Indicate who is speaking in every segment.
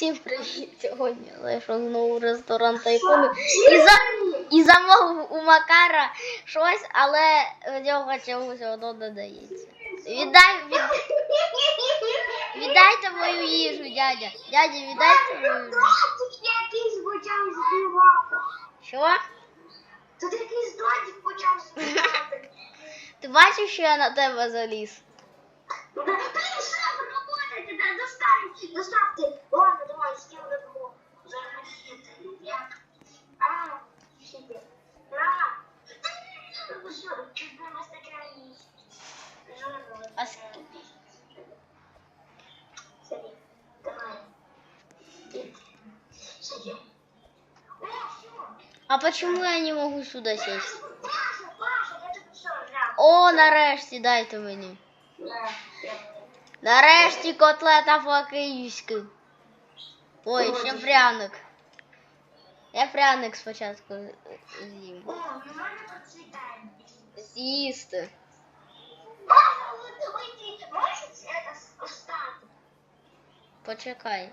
Speaker 1: Всім привіт! Сьогодні зайшов знову в ресторан Тайкуну і, за... і замовив у Макара щось, але в нього чомусь воно не дається. Віддай, від... Віддайте мою їжу, дядя. Дядя, віддайте мою їжу.
Speaker 2: Тут якийсь почав збивати.
Speaker 1: Що?
Speaker 2: Тут якийсь додік почав збивати.
Speaker 1: Ти бачиш, що я на тебе заліз?
Speaker 2: Блін, що ви робите? Да, Доставь, доставте. Ладно, давай, з ким будемо загоріти. Як? А, сіпі. А, ну що, чуть не нас таке їсть.
Speaker 1: А с-
Speaker 2: Сиди, давай. Іди. Сиди. О, все.
Speaker 1: А почему я не можу сюди сесть?
Speaker 2: Паша, Паша, я тобі все грав.
Speaker 1: О, нарешті дайте мені.
Speaker 2: Да, я-
Speaker 1: Нарешті котлета по-київськи. Ой, ще пряник. Я пряник спочатку з'їм.
Speaker 2: О, ми мене процвітаємо.
Speaker 1: З'їсти.
Speaker 2: Паша, ви вийти, можеш це остати?
Speaker 1: Почекай.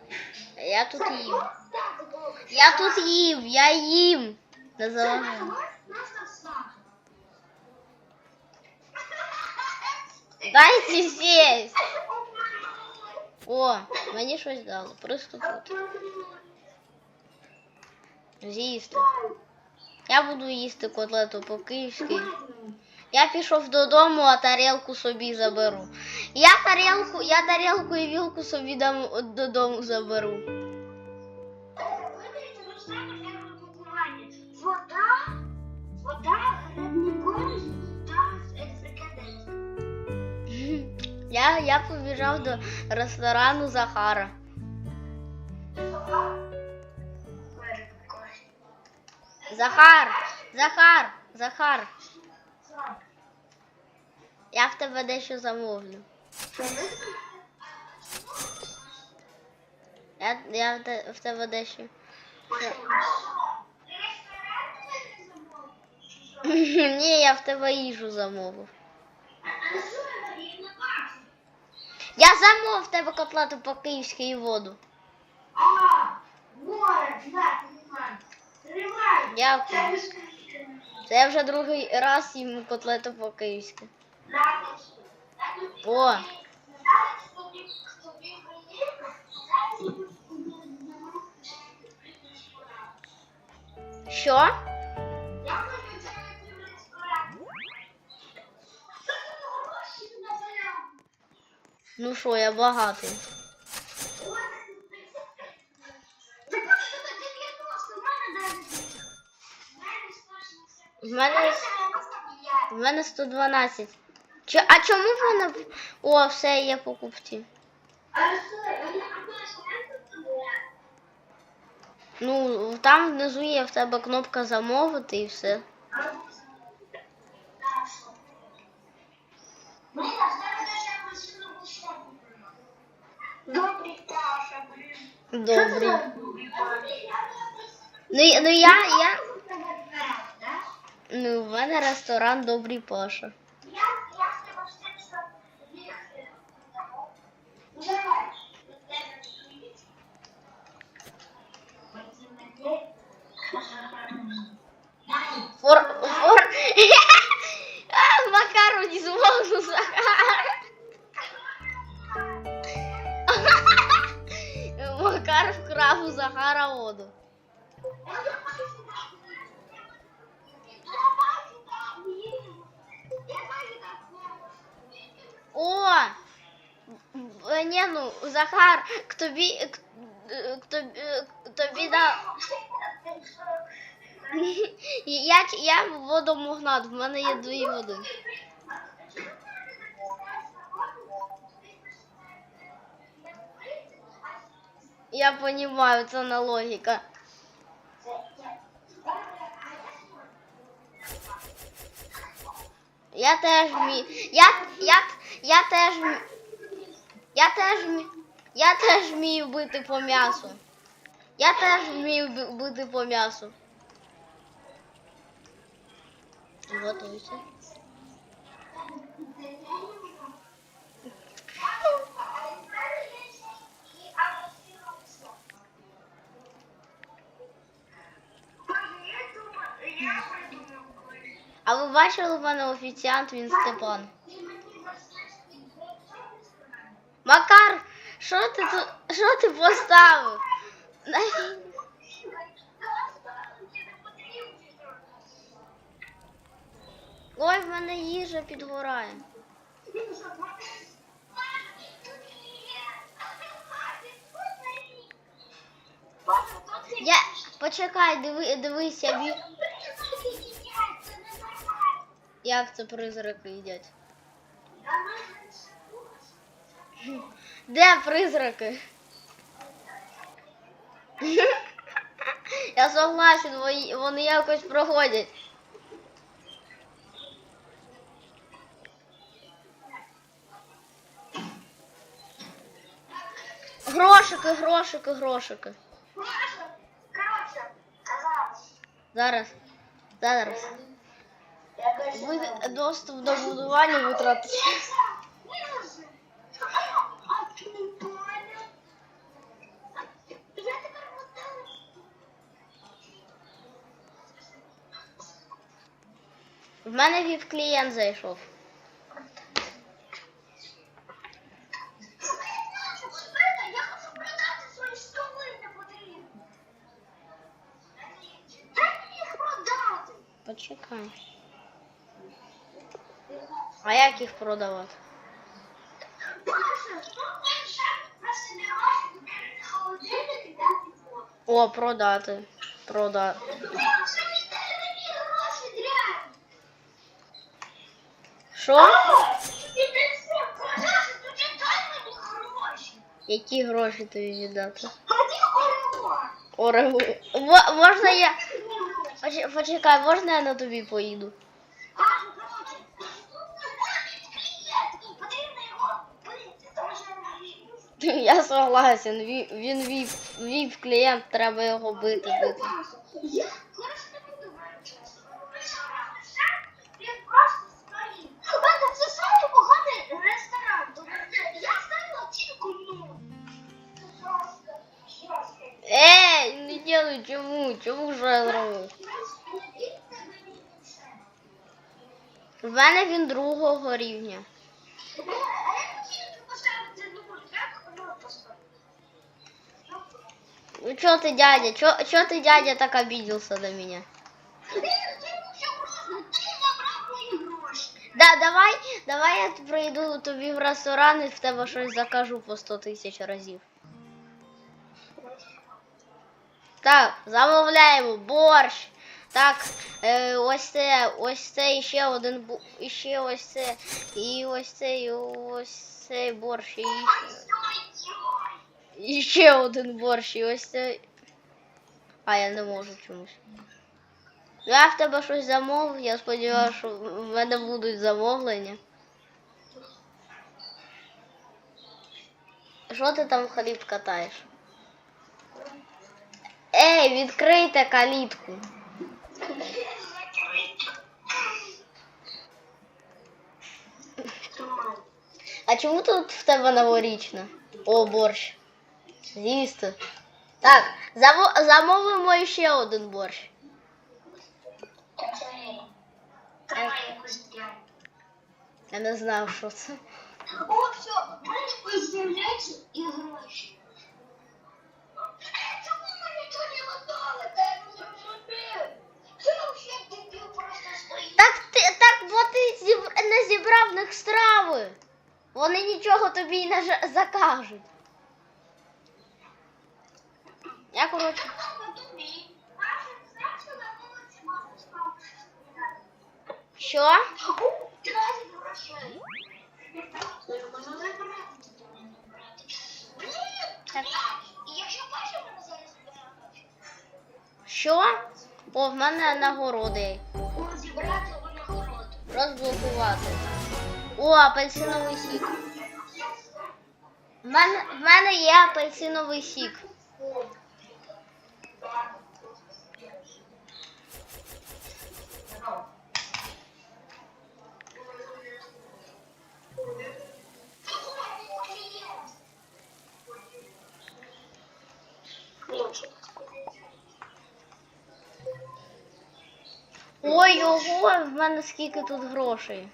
Speaker 1: Я тут їм.
Speaker 2: Остати, бо-
Speaker 1: Я тут їм, я їм. Не
Speaker 2: Це
Speaker 1: залагай.
Speaker 2: можеш просто встати?
Speaker 1: Дайте сесть. О, мені щось дало. Приступити. З'їсти. Я буду їсти котлету по-київськи. Я пішов додому, а тарілку собі заберу. Я тарілку, я тарілку і вілку собі дам, додому заберу.
Speaker 2: Вода, вода, грибний корінь
Speaker 1: Я, я побіжав до ресторану Захара. Захар! Захар! Захар! Я в тебе дещо замовлю. Я, я в те- в тебе дещо. Ні, я в тебе їжу замовив. Я замовив в тебе котлету по-київськи і воду.
Speaker 2: А, море, понимаю. Тримай.
Speaker 1: Дякую. Це я вже другий раз їм котлету по-київськи. О, що? Ну що, я багатий. В мене, в мене 112. Чи, а чому в мене... О, все є покупці. Ну, там внизу є в тебе кнопка замовити і все.
Speaker 2: Добрий Паша, блін.
Speaker 1: Добрий. Ну, ну я, я. Ну, в мене ресторан Добрий Паша.
Speaker 2: Давай.
Speaker 1: Фор, фор... Макару не змогу Захар. Макар вкрав у Захара воду. О! Е, Ні, ну, Захар, к тобі, к, е, к тобі, к тобі да... Я, я водомогнат, в мене є дві води. Я понимаю, це не логіка. Я теж вмію. Я, я, я теж Я теж Я теж вмію бити по м'ясу. Я теж вмію би- бити по м'ясу. Готуйся. Бачили в мене офіціант, він Степан. Макар, що ти тут? Що ти поставив? Ой, в мене їжа підгорає. Я почекай, диви, дивись, я бі... Як це призраки їдять? Де призраки? Я согласен, вони- якось проходять. Грошики, грошики, грошики. Зараз. Зараз. Ви доступ до будування витратите. В мене віп клієнт зайшов.
Speaker 2: Я хочу продати свої столи не потрібно. Як мені їх продати?
Speaker 1: Почекай. А як їх продавати? О, продати. Продати.
Speaker 2: Що.
Speaker 1: Які гроші тобі віддати? Орегу. Можна я. Почекай, можна я на тобі поїду?
Speaker 2: Паша, коротше, клієнт, потрібно його бити, тому що
Speaker 1: Я согласен, він, він віп, віп клієнт, треба його бити, бити.
Speaker 2: Я не
Speaker 1: делай, чому? Чому що я зробив? В мене він другого рівня. Ну чё ты, дядя? Чё, чё ты, дядя, так обиделся на меня?
Speaker 2: Блін, ти все просто, ти забрав мої гроші.
Speaker 1: Да, давай, давай я прийду тобі в ресторан і в тебе щось закажу по 100 тисяч разів. Так, замовляємо борщ. Так, е, ось це, ось це і ще один бу- і ще ось це, і ось це, і ось цей борщ, і, І ще один борщ, і ось це. А, я не можу чомусь. Я в тебе щось замовив, я сподіваюся, що в мене будуть замовлення. Що ти там хліб катаєш? Ей, відкрийте калітку. А чому тут в тебе новорічна? О, борщ. З'їсти. Так, замо- замовимо ще один борщ.
Speaker 2: Треба.
Speaker 1: Я не знаю, що це.
Speaker 2: О, все, мене ось і гроші. Е, Чому ми нічого не готові? Та я не зрозумів. Це взагалі дебіл просто стоїть.
Speaker 1: Так ти так, бо ти зіб... не зібрав в них страви. Вони нічого тобі не закажуть. Я коротше.
Speaker 2: Ладно, тобі. Маша, знаєш, що на вулиці можна спати?
Speaker 1: Що?
Speaker 2: О, 13 грошей. Можна забрати, тоді не брати. Блін,
Speaker 1: Так. Що? О, в мене нагороди. Розблокувати. О, апельсиновий сік. В мене, в мене є апельсиновий сік. Ой, ого, в мене скільки тут грошей.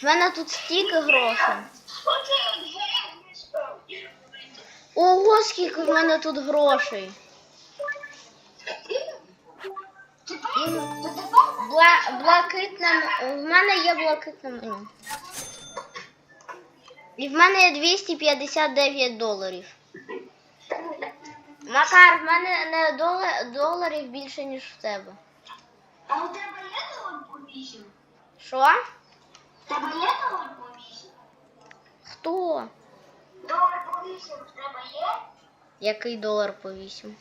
Speaker 1: В мене тут стільки грошей. Ого, скільки в мене тут грошей. Бла, блакитне, м- в мене є блакитне меню. І в мене є 259 доларів. Макар, в мене не долар, доларів більше, ніж в тебе.
Speaker 2: А у тебе є долар по вісім?
Speaker 1: Що?
Speaker 2: У тебе є долар по вісім?
Speaker 1: Хто?
Speaker 2: Долар по вісім в тебе є?
Speaker 1: Який долар по 8?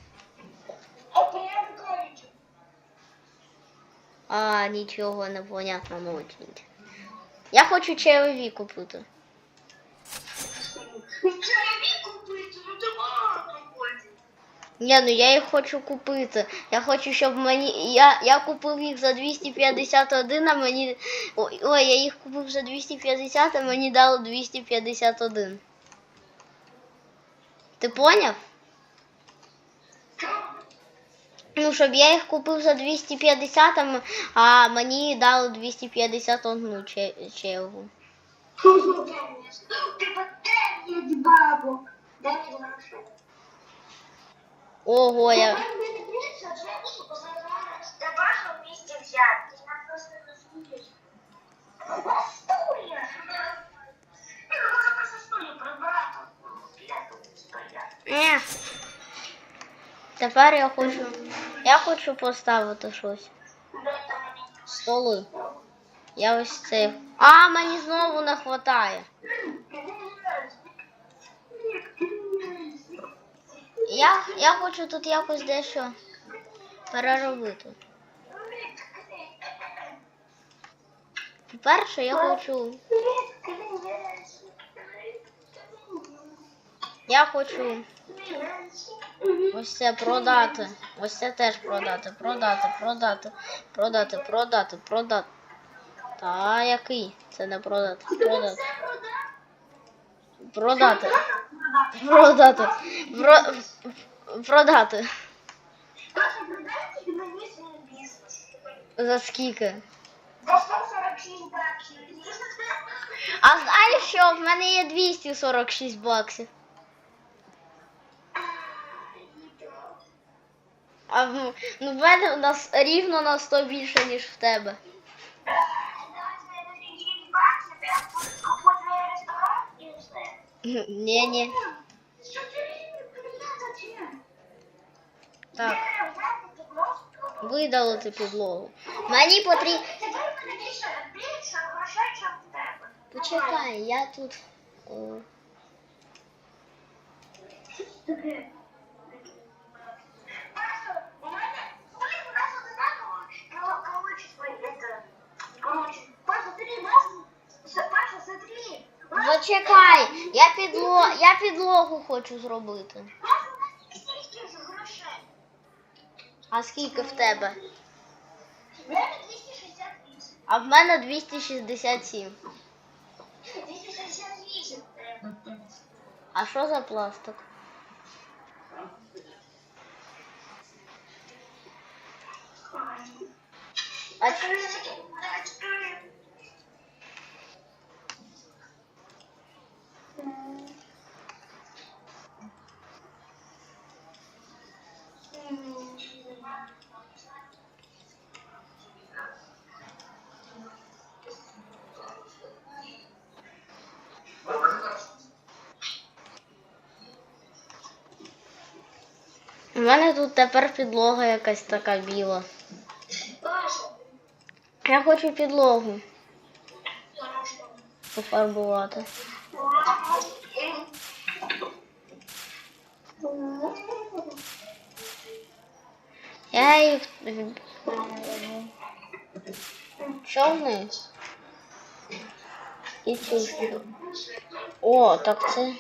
Speaker 2: А
Speaker 1: нічого не понятно, молоденьке. Я хочу чайові купити.
Speaker 2: Чайові купити, ну ти багато хочеш.
Speaker 1: Ні, ну я їх хочу купити. Я хочу, щоб мені. Я, я купив їх за 251, а мені. Ой, я їх купив за 250, а мені дало 251. Ти поняв? Ну, щоб я їх купив за 250, а мені дали 251 че- чергу.
Speaker 2: Дев'ять бабок. Тепер мені більше місті взяти. Я не тут стояти.
Speaker 1: Ні. Тепер я хочу. Я хочу поставити щось. Столи. Я ось це. А, мені знову не вистачає. Я, я хочу тут якось дещо переробити. По-перше, я хочу. Я хочу ось це продати. Ось це теж продати. Продати, продати, продати, продати, продати. Та який? Це не продати. Продати. Продати. Продати. Продати. За скільки?
Speaker 2: За 146 баксів.
Speaker 1: А знаєш що? В мене є 246 баксів. А в, ну, мене у нас рівно на 100 більше, ніж в тебе. Ні, ні. Так, видалити підлогу. Мені потрібно. Почекай, я тут. О, Зачекай, я підло... я підлогу хочу зробити. А скільки в тебе?
Speaker 2: В мене 268.
Speaker 1: А в мене 267.
Speaker 2: 268 треба.
Speaker 1: А що за пластик? А ч- тут тепер підлога якась така біла. Я хочу підлогу пофарбувати. Я їх. вниз? І чисто. О, так це.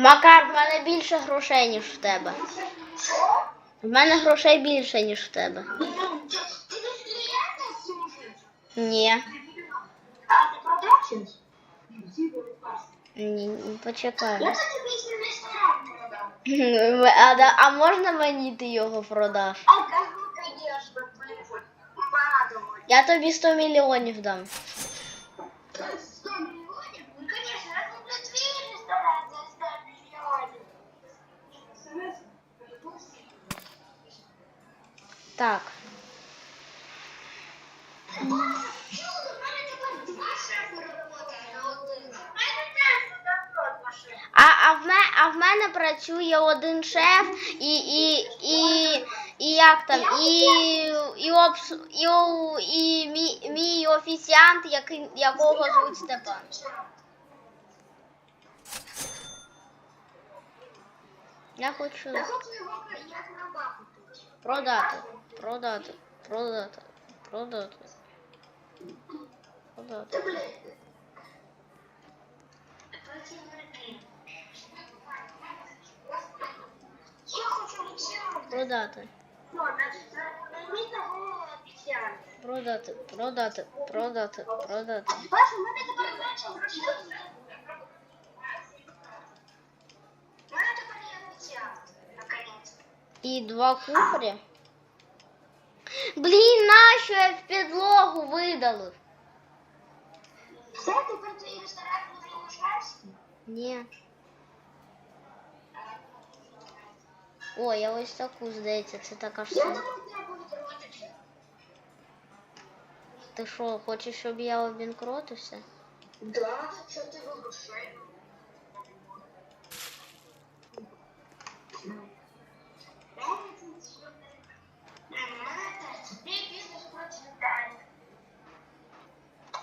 Speaker 1: Макар, в мене більше грошей, ніж в тебе. В мене грошей більше, ніж в тебе. Ні. Ні, почекай. А, да- а можна мені ти його продаш? Я тобі 100 мільйонів дам.
Speaker 2: 100 миллионов? Ну, конечно, я куплю твій ресторан за 100 миллионов.
Speaker 1: Так.
Speaker 2: Чудо, в мене тепер два шефи працюють на один. В мене теж давно два шефи.
Speaker 1: А, а, в мене, а в мене працює один шеф і, і, і, і як там, і, і, обс, і, і мій, мій офіціант, якого звуть Степан. Я хочу продати, продати, продати, продати. Продати.
Speaker 2: Я хочу обіцяти.
Speaker 1: Продати.
Speaker 2: Ну, найміть такого обіцяти.
Speaker 1: Продати, продати, продати, продати.
Speaker 2: Бачу, в мене тепер менше грошей. У мене тепер є обіцяти. Наконець.
Speaker 1: І два купрі. Блін, нащо я в підлогу видалив?
Speaker 2: Все, тепер твій ресторан буде лишатися?
Speaker 1: Ні. О, я ось таку, здається, це така ж сама. Ти що, хочеш, щоб я обінкротився?
Speaker 2: Да, що ти вигрушай.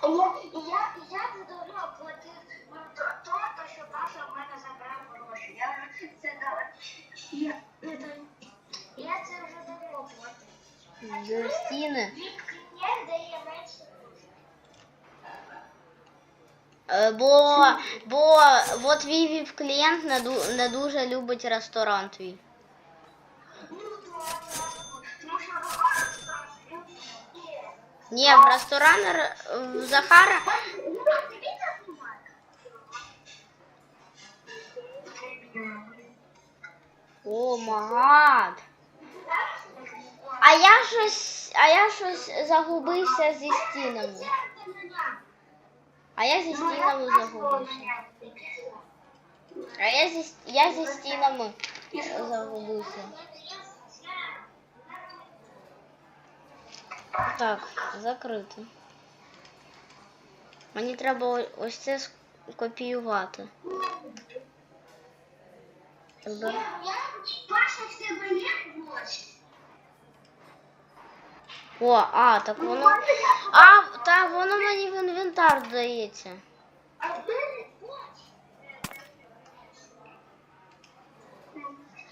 Speaker 2: Я, я, я буду оплатити ну, то, то, що Паша в мене забрав гроші. Я це дала. Я, это, я це вже давно платив.
Speaker 1: За стіни.
Speaker 2: Від клієнт дає менше грошей.
Speaker 1: Е, Бо, бо, бо твій віп клієнт не, ду- не дуже любить ресторан твій.
Speaker 2: Ну, то, тому що виходить, що є.
Speaker 1: Ні, в ресторан р- в Захара. О, магад. А я щось, а я щось загубився зі стінами. А я зі стінами загубився. А я зі, я зі стінами загубився. Так, закрито. Мені треба ось це скопіювати. Збер-
Speaker 2: Паша в тебе є гроші?
Speaker 1: О, а, так воно. А, та воно мені в інвентар здається.
Speaker 2: А ти не хочеш?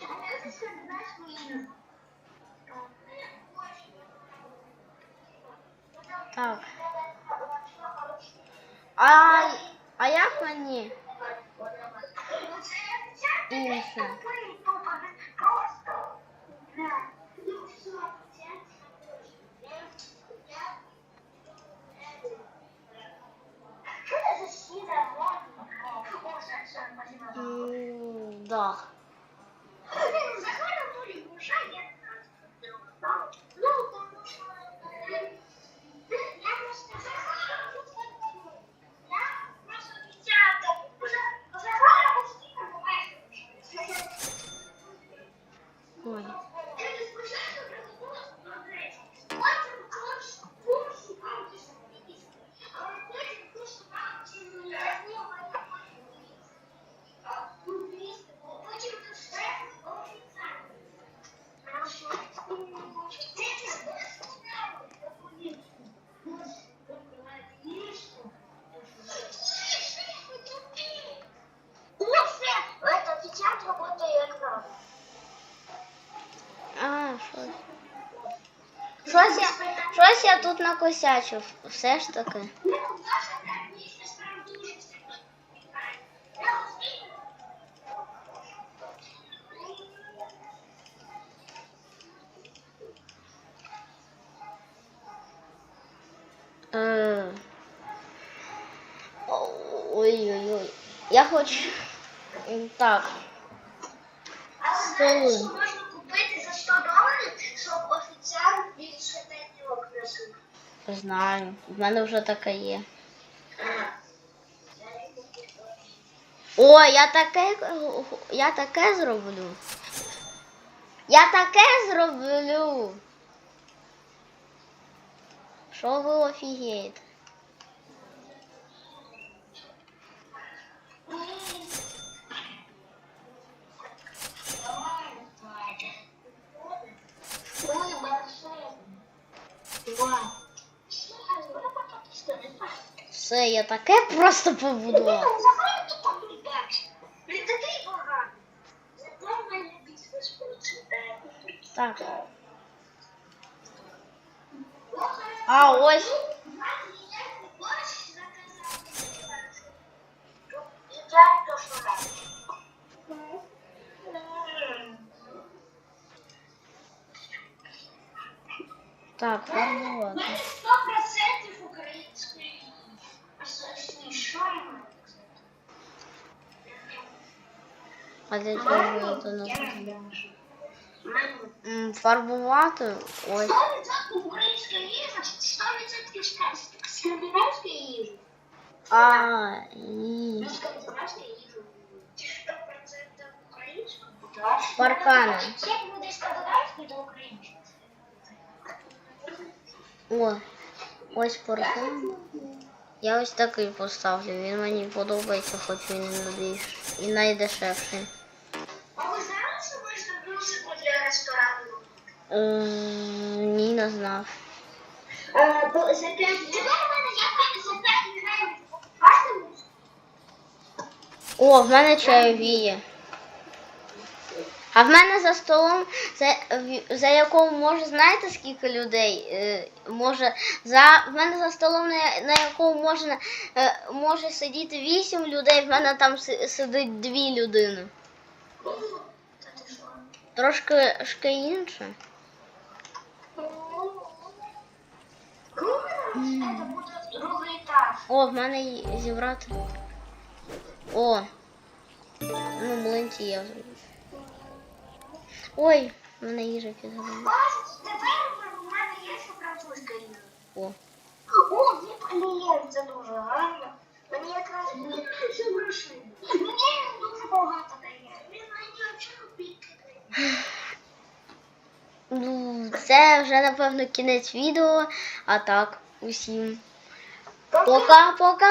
Speaker 2: А ти ще не знаєш мені?
Speaker 1: Так. А, а як мені? Інше. тут накосячив, все ж таки.
Speaker 2: А. Ой-ой-ой. Я
Speaker 1: хочу... Так.
Speaker 2: Столы.
Speaker 1: Знаю. В мене вже таке є. О, я таке. Я таке зроблю. Я таке зроблю. Що ви офігієте? Все, я таке просто побудував.
Speaker 2: Забрали тут там ребят. Блин, такий багато. Забрали мене бізнес почитає.
Speaker 1: Так. А, ось. Так, формувати.
Speaker 2: Сто А
Speaker 1: для чого це не потрібно? М, Фарбувати ось.
Speaker 2: 100% українська їжа, 100% ска- скандинавська їжа.
Speaker 1: А, і...
Speaker 2: Ну, скандинавська їжа. 100% українська. Да.
Speaker 1: Паркани.
Speaker 2: Як буде скандинавська, то українська.
Speaker 1: О, ось парфум. Я ось такий поставлю. Він мені подобається, хоч він і найбільш і найдешевший.
Speaker 2: гривень. Бачите музику?
Speaker 1: О, в мене чайові. А в мене за столом, за, за якого може, знаєте, скільки людей? Е, може, за, в мене за столом, на, на якому можна, е, може сидіти вісім людей, в мене там си- сидить дві людини. Трошки інше.
Speaker 2: Це буде другий етаж.
Speaker 1: О, в мене є зібрати. О. Ну, млинці я зроблю. Ой, в мене їжа підгоріла.
Speaker 2: Бачиш, тепер в мене є ще французька їжа.
Speaker 1: О.
Speaker 2: О, є клієнт, це дуже гарно. Мені якраз більше грошей. Мені він дуже багато дає. Він мені взагалі копійки дає.
Speaker 1: Ну, це вже напевно кінець відео. А так, усім. Пока-пока!